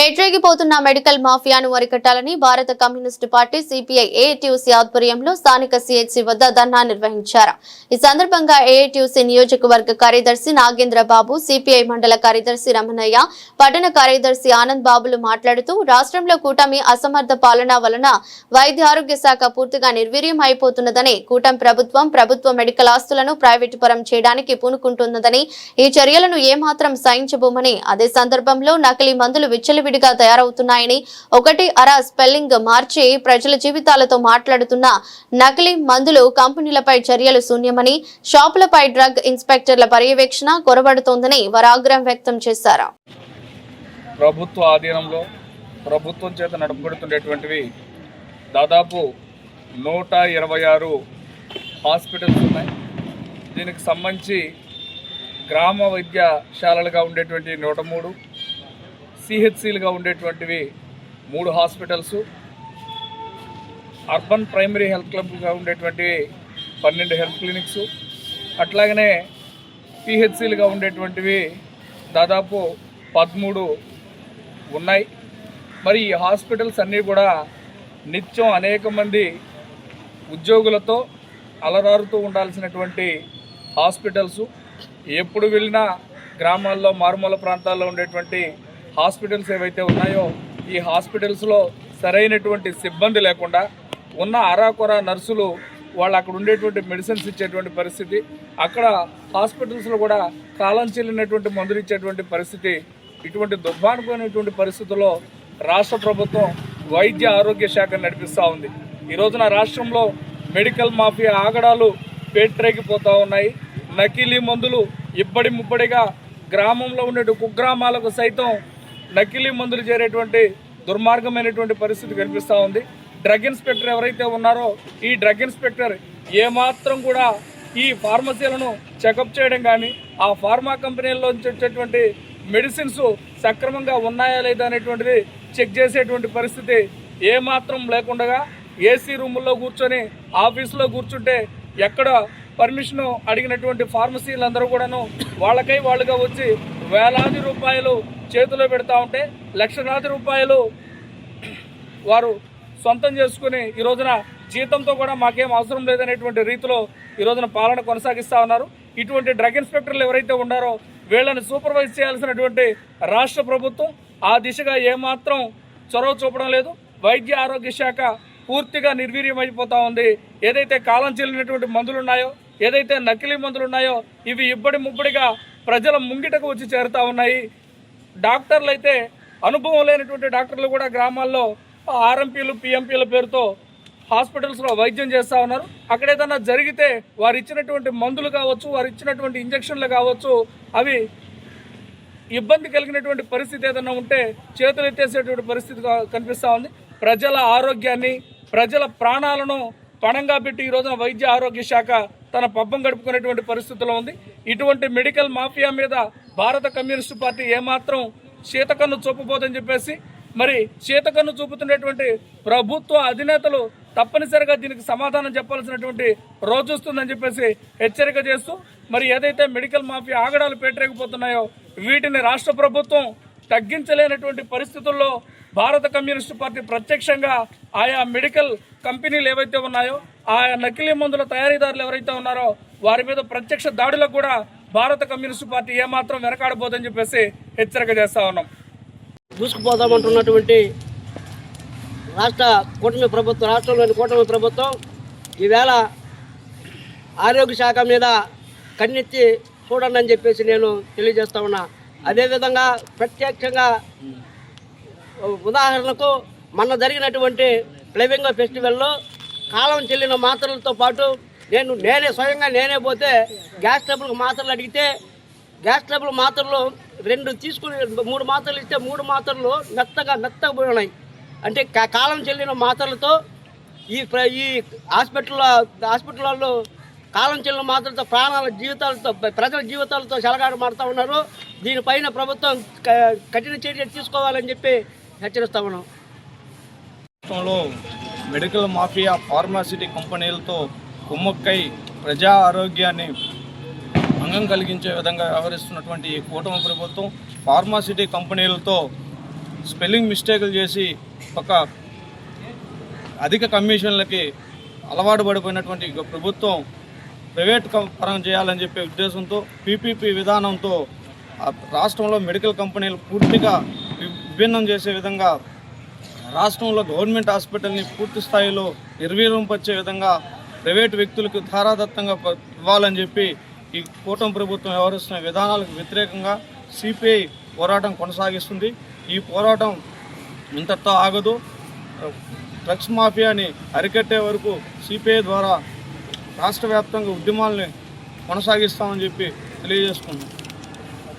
పేట్రేగిపోతున్న medical మాఫియాను అరికట్టాలని భారత communist party CPI AITUC ఆధ్వర్యంలో స్థానిక సిహెచ్సి వద్ద ధర్నా నిర్వహించారు. ఈ సందర్భంగా ఏఐటీయూసీ నియోజకవర్గ కార్యదర్శి నాగేంద్ర బాబు సిపిఐ మండల కార్యదర్శి రమణయ్య పట్టణ కార్యదర్శి ఆనంద్ బాబులు మాట్లాడుతూ రాష్ట్రంలో కూటమి అసమర్థ పాలన వలన వైద్య ఆరోగ్య శాఖ పూర్తిగా నిర్వీర్యం అయిపోతున్నదని కూటమి ప్రభుత్వం ప్రభుత్వ మెడికల్ ఆస్తులను ప్రైవేటు పరం చేయడానికి పూనుకుంటున్నదని ఈ చర్యలను ఏమాత్రం సహించబోమని అదే సందర్భంలో నకిలీ మందులు విచ్చలివి విడివిడిగా తయారవుతున్నాయని. ఒకటి అర స్పెల్లింగ్ మార్చి ప్రజల జీవితాలతో మాట్లాడుతున్న నకిలీ మందులు కంపెనీలపై చర్యలు శూన్యమని షాపులపై డ్రగ్ ఇన్స్పెక్టర్ల పర్యవేక్షణ కొరబడుతోందని వారు ఆగ్రహం వ్యక్తం చేశారు. ప్రభుత్వ ఆధీనంలో ప్రభుత్వం చేత నడపబడుతుండేటువంటివి దాదాపు నూట ఇరవై ఆరు హాస్పిటల్స్ ఉన్నాయి. దీనికి సంబంధించి గ్రామ వైద్యశాలలుగా ఉండేటువంటి నూట మూడు సిహెచ్సిలుగా ఉండేటువంటివి మూడు హాస్పిటల్స్. అర్బన్ ప్రైమరీ హెల్త్ క్లబ్గా ఉండేటువంటివి పన్నెండు హెల్త్ క్లినిక్స్. అట్లాగనే పిహెచ్సిలుగా ఉండేటువంటివి దాదాపు పదమూడు ఉన్నాయి. మరి ఈ హాస్పిటల్స్ అన్నీ కూడా నిత్యం అనేక మంది ఉద్యోగులతో అలరారుతూ ఉండాల్సినటువంటి హాస్పిటల్స్. ఎప్పుడు వెళ్ళినా గ్రామాల్లో మారుమూల ప్రాంతాల్లో ఉండేటువంటి హాస్పిటల్స్ ఏవైతే ఉన్నాయో ఈ హాస్పిటల్స్లో సరైనటువంటి సిబ్బంది లేకుండా ఉన్న అరాకొర నర్సులు వాళ్ళు అక్కడ ఉండేటువంటి మెడిసిన్స్ ఇచ్చేటువంటి పరిస్థితి అక్కడ హాస్పిటల్స్లో కూడా కాలం చెల్లినటువంటి మందులు ఇచ్చేటువంటి పరిస్థితి ఇటువంటి దుర్భానుకమైనటువంటి పరిస్థితుల్లో రాష్ట్ర ప్రభుత్వం వైద్య ఆరోగ్య శాఖ నడిపిస్తూ ఉంది. ఈ రోజున రాష్ట్రంలో మెడికల్ మాఫియా ఆగడాలు పేట్రేగిపోతూ ఉన్నాయి. నకిలీ మందులు ఇబ్బడి ముబ్బడిగా గ్రామంలో ఉండే కుగ్రామాలకు సైతం నకిలీ మందులు చేరేటువంటి దుర్మార్గమైనటువంటి పరిస్థితి కనిపిస్తూ ఉంది. డ్రగ్ ఇన్స్పెక్టర్ ఎవరైతే ఉన్నారో ఈ డ్రగ్ ఇన్స్పెక్టర్ ఏమాత్రం కూడా ఈ ఫార్మసీలను చెకప్ చేయడం కానీ ఆ ఫార్మా కంపెనీల్లో వచ్చేటువంటి మెడిసిన్స్ సక్రమంగా ఉన్నాయా లేదా అనేటువంటిది చెక్ చేసేటువంటి పరిస్థితి ఏమాత్రం లేకుండా ఏసీ రూముల్లో కూర్చొని ఆఫీసులో కూర్చుంటే ఎక్కడ పర్మిషన్ అడిగినటువంటి ఫార్మసీలందరూ కూడాను వాళ్ళకై వాళ్ళుగా వచ్చి వేలాది రూపాయలు చేతిలో పెడతా ఉంటే లక్షలాది రూపాయలు వారు సొంతం చేసుకుని ఈ రోజున జీతంతో కూడా మాకేం అవసరం లేదనేటువంటి రీతిలో ఈ రోజున పాలన కొనసాగిస్తూ ఉన్నారు. ఇటువంటి డ్రగ్ ఇన్స్పెక్టర్లు ఎవరైతే ఉన్నారో వీళ్ళని సూపర్వైజ్ చేయాల్సినటువంటి రాష్ట్ర ప్రభుత్వం ఆ దిశగా ఏమాత్రం చొరవ చూపడం లేదు. వైద్య ఆరోగ్య శాఖ పూర్తిగా నిర్వీర్యమైపోతూ ఉంది. ఏదైతే కాలం చెల్లినటువంటి మందులు ఉన్నాయో ఏదైతే నకిలీ మందులు ఉన్నాయో ఇవి ఇబ్బడి ముబ్బడిగా ప్రజల ముంగిటకు వచ్చి చేరుతా ఉన్నాయి. డాక్టర్లు అయితే అనుభవం లేనటువంటి డాక్టర్లు కూడా గ్రామాల్లో ఆర్ఎంపీలు పిఎంపీల పేరుతో హాస్పిటల్స్లో వైద్యం చేస్తూ ఉన్నారు. అక్కడ ఏదైనా జరిగితే వారు ఇచ్చినటువంటి మందులు కావచ్చు వారు ఇచ్చినటువంటి ఇంజక్షన్లు కావచ్చు అవి ఇబ్బంది కలిగినటువంటి పరిస్థితి ఏదైనా ఉంటే చేతులు ఎత్తేసేటువంటి పరిస్థితి కనిపిస్తూ ఉంది. ప్రజల ఆరోగ్యాన్ని ప్రజల ప్రాణాలను పణంగా పెట్టి ఈ రోజున వైద్య ఆరోగ్య శాఖ తన పబ్బం గడుపుకునేటువంటి పరిస్థితిలో ఉంది. ఇటువంటి మెడికల్ మాఫియా మీద భారత కమ్యూనిస్టు పార్టీ ఏమాత్రం శీతకన్ను చూపబోదని చెప్పేసి మరి చేతకన్ను చూపుతున్నటువంటి ప్రభుత్వ అధినేతలు తప్పనిసరిగా దీనికి సమాధానం చెప్పాల్సినటువంటి రోజు వస్తుందని చెప్పేసి హెచ్చరిక చేస్తూ మరి ఏదైతే మెడికల్ మాఫియా ఆగడాలు పెట్టలేకపోతున్నాయో వీటిని రాష్ట్ర ప్రభుత్వం తగ్గించలేనటువంటి పరిస్థితుల్లో భారత కమ్యూనిస్టు పార్టీ ప్రత్యక్షంగా ఆయా మెడికల్ కంపెనీలు ఏవైతే ఉన్నాయో ఆయా నకిలీ మందుల తయారీదారులు ఎవరైతే ఉన్నారో వారి మీద ప్రత్యక్ష దాడులకు కూడా భారత కమ్యూనిస్టు పార్టీ ఏమాత్రం వెనకాడబోదని చెప్పేసి హెచ్చరిక చేస్తా ఉన్నాం. దూసుకుపోదామంటున్నటువంటి రాష్ట్ర కూటమి ప్రభుత్వం రాష్ట్రంలోని కూటమి ప్రభుత్వం ఈవేళ ఆరోగ్య శాఖ మీద కన్నెత్తి చూడండి అని చెప్పేసి నేను తెలియజేస్తా ఉన్నా. అదేవిధంగా ప్రత్యక్షంగా ఉదాహరణకు మొన్న జరిగినటువంటి ఫ్లెవింగ్ ఫెస్టివల్లో కాలం చెల్లిన మాత్రలతో పాటు నేను నేనే స్వయంగా నేనే పోతే గ్యాస్ ట్రబుల్ మాత్రలు అడిగితే గ్యాస్ ట్రబుల్ మాత్రలు రెండు తీసుకుని మూడు మాత్రలు ఇస్తే మూడు మాత్రలు మెత్తగా మెత్తగా ఉన్నాయి అంటే కాలం చెల్లిన మాత్రలతో ఈ ఈ హాస్పిటల్ హాస్పిటల్లో కాలం చెల్లిన మాత్రంతో ప్రాణాల జీవితాలతో ప్రజల జీవితాలతో చెలగాడు మారుతూ ఉన్నారు. దీనిపైన ప్రభుత్వం క- కఠిన చర్యలు తీసుకోవాలని చెప్పి హెచ్చరిస్తా ఉన్నాం. రాష్ట్రంలో మెడికల్ మాఫియా ఫార్మాసిటీ కంపెనీలతో కుమ్మక్కై ప్రజా ఆరోగ్యాన్ని భంగం కలిగించే విధంగా వ్యవహరిస్తున్నటువంటి ఈ కూటమి ప్రభుత్వం ఫార్మాసిటీ కంపెనీలతో స్పెల్లింగ్ మిస్టేకులు చేసి ఒక అధిక కమిషన్లకి అలవాటు పడిపోయినటువంటి ప్రభుత్వం ప్రైవేట్ పరం చేయాలని చెప్పే ఉద్దేశంతో పీపీపీ విధానంతో రాష్ట్రంలో మెడికల్ కంపెనీలు పూర్తిగా విభిన్నం చేసే విధంగా రాష్ట్రంలో గవర్నమెంట్ హాస్పిటల్ని పూర్తి స్థాయిలో నిర్వీర్యంపరిచే విధంగా ప్రైవేట్ వ్యక్తులకు ధారాదత్తంగా ఇవ్వాలని చెప్పి ఈ కూటమి ప్రభుత్వం వ్యవహరిస్తున్న విధానాలకు వ్యతిరేకంగా సిపిఐ పోరాటం కొనసాగిస్తుంది. ఈ పోరాటం ఇంతటితో ఆగదు. డ్రగ్స్ మాఫియాని అరికట్టే వరకు సిపిఐ ద్వారా రాష్ట్ర వ్యాప్తంగా ఉద్యమాల్ని కొనసాగిస్తామని చెప్పి తెలియజేసుకున్నాం